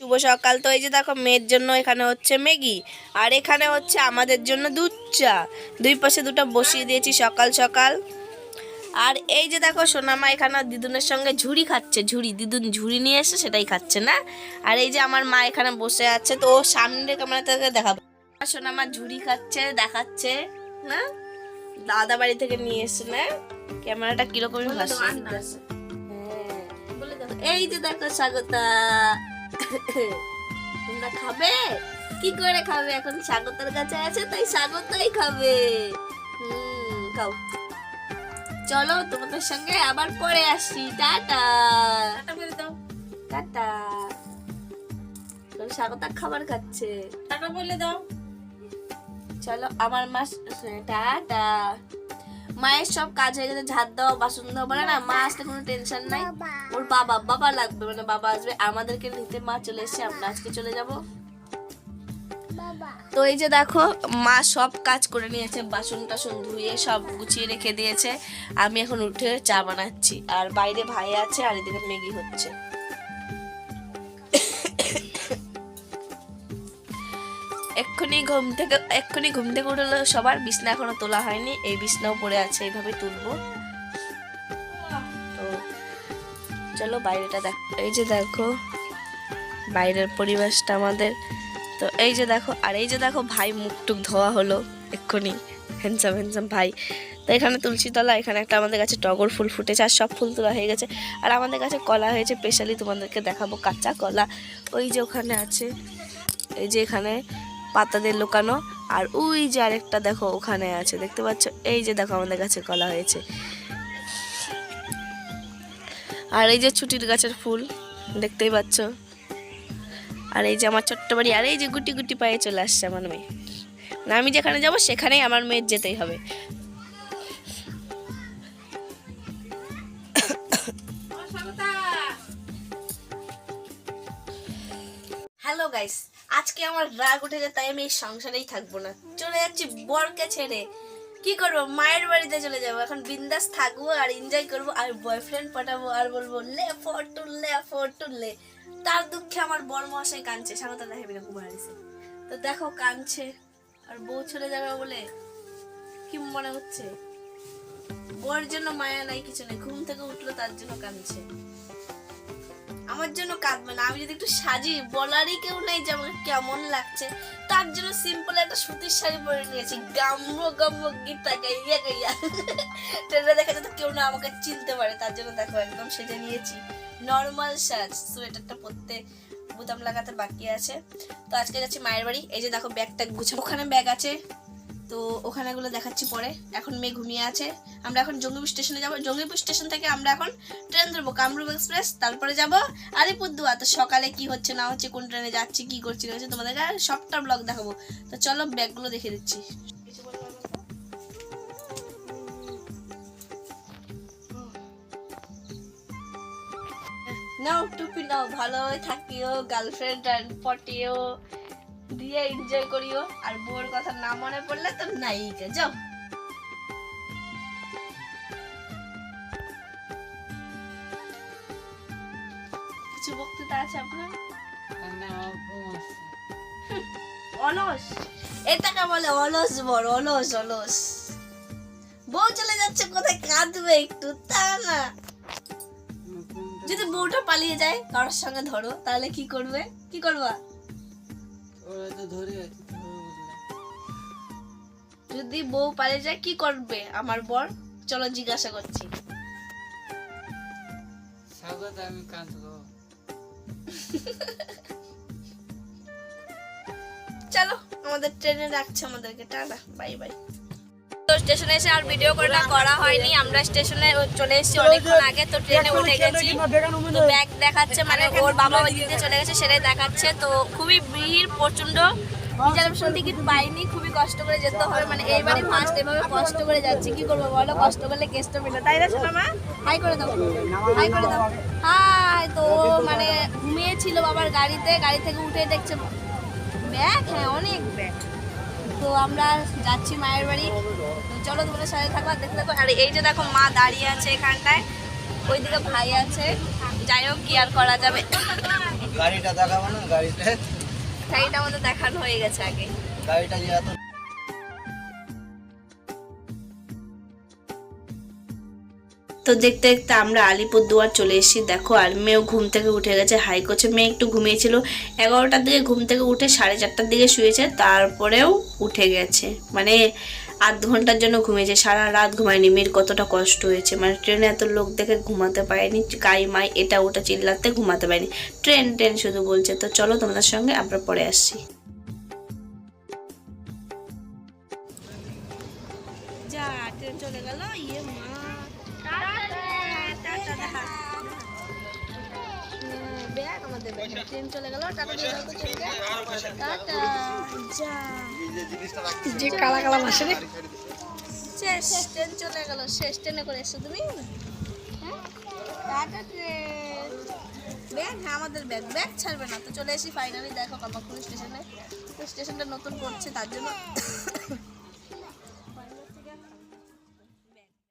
শুভ সকাল। তো এই যে দেখো মেয়ের জন্য এখানে হচ্ছে ম্যাগি আর এখানে হচ্ছে আমাদের জন্য দুধ চা। দুই পাশে দুটো বসিয়ে দিয়েছি সকাল সকাল। আর এই যে দেখো সোনামা এখানে দিদুনের সঙ্গে ঝুড়ি খাচ্ছে ঝুড়ি। দিদুন ঝুড়ি নিয়ে এসে সেটাই খাচ্ছে না? আর এই যে আমার মা এখানে বসে আছে তো ও সামনের ক্যামেরা থেকে দেখাবো। সোনামা ঝুড়ি খাচ্ছে দেখাচ্ছে না? দাদা বাড়ি থেকে নিয়ে এসে না? ক্যামেরাটা কীরকম ভাসছে? হ্যাঁ। এই যে দেখো স্বাগতা। তোমরা খাবে? কি করে খাবে? এখন স্বাগতার কাছে আছে তাই স্বাগতাই খাবে। হুম খাও। চলো তোমাদের সঙ্গে আবার পরে আসি টাটা। টাটা স্বাগতা খাবার খাচ্ছে। টাকা বলে দাও। চলো আমার মা টাটা। মায়ের সব কাজ হয়ে গেছে ঝাড় দেওয়া বাসন দেওয়া বলে না মা আসতে কোনো টেনশন নাই। ওর বাবা বাবা লাগবে মানে বাবা আসবে। আমাদেরকে নিতে মা চলে এসেছে আমরা আজকে চলে যাব। তো এই যে দেখো মা সব কাজ করে নিয়েছে বাসন টাসন ধুয়ে সব গুছিয়ে রেখে দিয়েছে। আমি এখন উঠে চা বানাচ্ছি আর বাইরে ভাই আছে আর এদিকে ম্যাগি হচ্ছে। এক্ষুনি ঘুম থেকে, এক্ষুনি ঘুম থেকে উঠল সবার বিছনা এখনও তোলা হয়নি। এই বিছনাও পড়ে আছে, এইভাবে তুলবো। তো চলো বাইরেটা দেখ, এই যে দেখো, বাইরের পরিবেশটা আমাদের। তো এই যে দেখো, আর এই যে দেখো ভাই মুখ টুক ধোয়া হলো এক্ষুনি। হ্যান্ডসাম হ্যান্ডসাম ভাই। তো এখানে তুলসী তলা এখানে একটা আমাদের কাছে টগর ফুল ফুটেছে, আর সব ফুল তোলা হয়ে গেছে। আর আমাদের কাছে কলা হয়েছে স্পেশালি তোমাদেরকে দেখাবো কাঁচা কলা। ওই যে ওখানে আছে, এই যে এখানে পাতা দিয়ে লুকানো। আর ওই যে আরেকটা দেখো, ওখানে আছে, দেখতে পাচ্ছ? এই যে দেখো, আমাদের কাছে কলা হয়েছে। আর এই যে ছুটির গাছের ফুল, দেখতেই পাচ্ছ? আর এই যে আমার ছোট্ট বাড়ি, আর এই যে গুটি গুটি পায়ে চলে আসছে আমার মেয়ে। না আমি যেখানে যাব, সেখানেই আমার মেয়ের যেতেই হবে। হ্যালো গাইস আজকে আমার রাগ উঠে যায়, তাই আমি এই সংসারেই থাকব না। চলে যাচ্ছি বরকে ছেড়ে। কি করব? মায়ের বাড়িতে চলে যাব। এখন বিন্দাস থাকব আর এনজয় করব আর বয়ফ্রেন্ড পাঠাবো আর বলব, লে ফটুল লে তার দুঃখে আমার বর মশাই কাঁদছে স্বাগত দেখাবি না কুমার তো দেখো, কাঁদছে। আর বউ চলে যাবে বলে কি মনে হচ্ছে? বর জন্য মায়া নাই, কিছু নেই। ঘুম থেকে উঠল, তার জন্য কাঁদছে। আমার জন্য কাঁদবে না। আমি যদি একটু সাজি, বলারই কেউ নেই যে আমাকে কেমন লাগছে। তার জন্য সিম্পল একটা সুতির শাড়ি পরে নিয়েছি। গাম্য গাম্য গীতা, গাইয়া গাইয়া। ট্রেনে দেখা যাতে কেউ না আমাকে চিনতে পারে। তার জন্য দেখো একদম সেজে নিয়েছি। নর্মাল সাজ সোয়েটারটা পরতে বোতাম লাগাতে বাকি আছে। তো আজকে যাচ্ছি মায়ের বাড়ি। এই যে দেখো ব্যাগটা গুছাবো। ওখানে ব্যাগ আছে। তো ওখানে গুলো দেখাচ্ছি পরে। এখন মেয়ে ঘুমিয়ে আছে। আমরা এখন জঙ্গিপুর স্টেশনে যাব। জঙ্গিপুর স্টেশন থেকে আমরা এখন ট্রেন ধরবো, কামরূপ এক্সপ্রেস। তারপরে যাব আলিপুরদুয়ার। তো সকালে কি হচ্ছে, না হচ্ছে, কোন ট্রেনে যাচ্ছি, কি করছি, না হচ্ছে তোমাদেরকে সবটা ব্লগ দেখাবো। তো চলো ব্যাগগুলো দেখে দিচ্ছি। নাও, টুপি নাও ভালোভাবে থাকিও গার্লফ্রেন্ড অ্যান্ড পটিও। দিয়ে এনজয় করিও। আর বউর কথা না মনে পড়লে তো নাই যাও। কিছু বক্তৃতা আছে আপনার? অলস। এটাকে বলে অলস বড় অলস অলস। বউ চলে যাচ্ছে কোথায় কাঁদবে একটু তা না। যদি বউটা পালিয়ে যায় কারোর সঙ্গে ধরো তাহলে কি করবে? কি করবা? যদি বউ পালিয়ে যায় কি করবে আমার বর? চলো জিজ্ঞাসা করছি। স্বাগত আমি কাঁদবো চলো আমাদের ট্রেনে রাখছে আমাদেরকে টাটা বাই বাই স্টেশনে এসে আর ভিডিও করাটা করা হয়নি। আমরা স্টেশনে চলে এসেছি অনেকক্ষণ আগে তো ট্রেনে উঠে গেছি। তো ব্যাগ দেখাচ্ছে মানে ওর বাবা ওই দিকে চলে গেছে সেটাই দেখাচ্ছে। তো খুবই ভিড় প্রচণ্ড রিজার্ভেশন টিকিট পাইনি খুবই কষ্ট করে যেতে হবে মানে এইবারই ফার্স্ট এভাবে কষ্ট করে যাচ্ছি। কি করব বলো? কষ্ট করলে কেসটা মিলে তাই না শোনা মা হাই করে দাও। হাই করে দাও। হাই তো মানে ঘুমিয়েছিল বাবার গাড়িতে গাড়ি থেকে উঠে দেখছে ব্যাগ। হ্যাঁ অনেক ব্যাগ। আমরা যাচ্ছি মায়ের বাড়ি। চলো তোমাদের সাথে থাকো আর দেখতে থাকো। আর এই যে দেখো মা দাঁড়িয়ে আছে এখানটায়। ওইদিকে ভাই আছে। যাই হোক কি আর করা যাবে। গাড়িটা দেখাবো না গাড়িটা গাড়িটা আমাদের দেখানো হয়ে গেছে আগে। গাড়িটা যে এত তো দেখতে দেখতে আমরা আলিপুরদুয়ার চলে এসেছি। দেখো, আর মেয়েও ঘুম থেকে উঠে গেছে, হাই করছে। মেয়ে একটু ঘুমিয়েছিল। এগারোটার দিকে ঘুম থেকে উঠে সাড়ে চারটার দিকে শুয়েছে, তারপরেও উঠে গেছে। মানে আধ ঘণ্টার জন্য ঘুমিয়েছে। সারা রাত ঘুমায়নি। মেয়ের কতটা কষ্ট হয়েছে। মানে ট্রেনে এত লোক দেখে ঘুমাতে পারেনি। গাই মাই, এটা ওটা চিল্লাতে ঘুমাতে পারেনি। ট্রেন ট্রেন শুধু বলছে। তো চলো তোমাদের সঙ্গে আমরা পরে আসছি। চলে গেল। ইয়ে মা। ব্যাগ আমাদের ব্যাগ ট্রেন চলে গেল যা কালা কালা মাসে রে। শেষ ট্রেন চলে গেল, শেষ ট্রেনে করে এসছো তুমি। হ্যাঁ? Tata train bag? হ্যাঁ আমাদের ব্যাগ। ব্যাগ ছাড়বে না। তো চলে এসি ফাইনালি দেখো কামাকুড়ি স্টেশনে স্টেশনটা নতুন করছে, তার জন্য।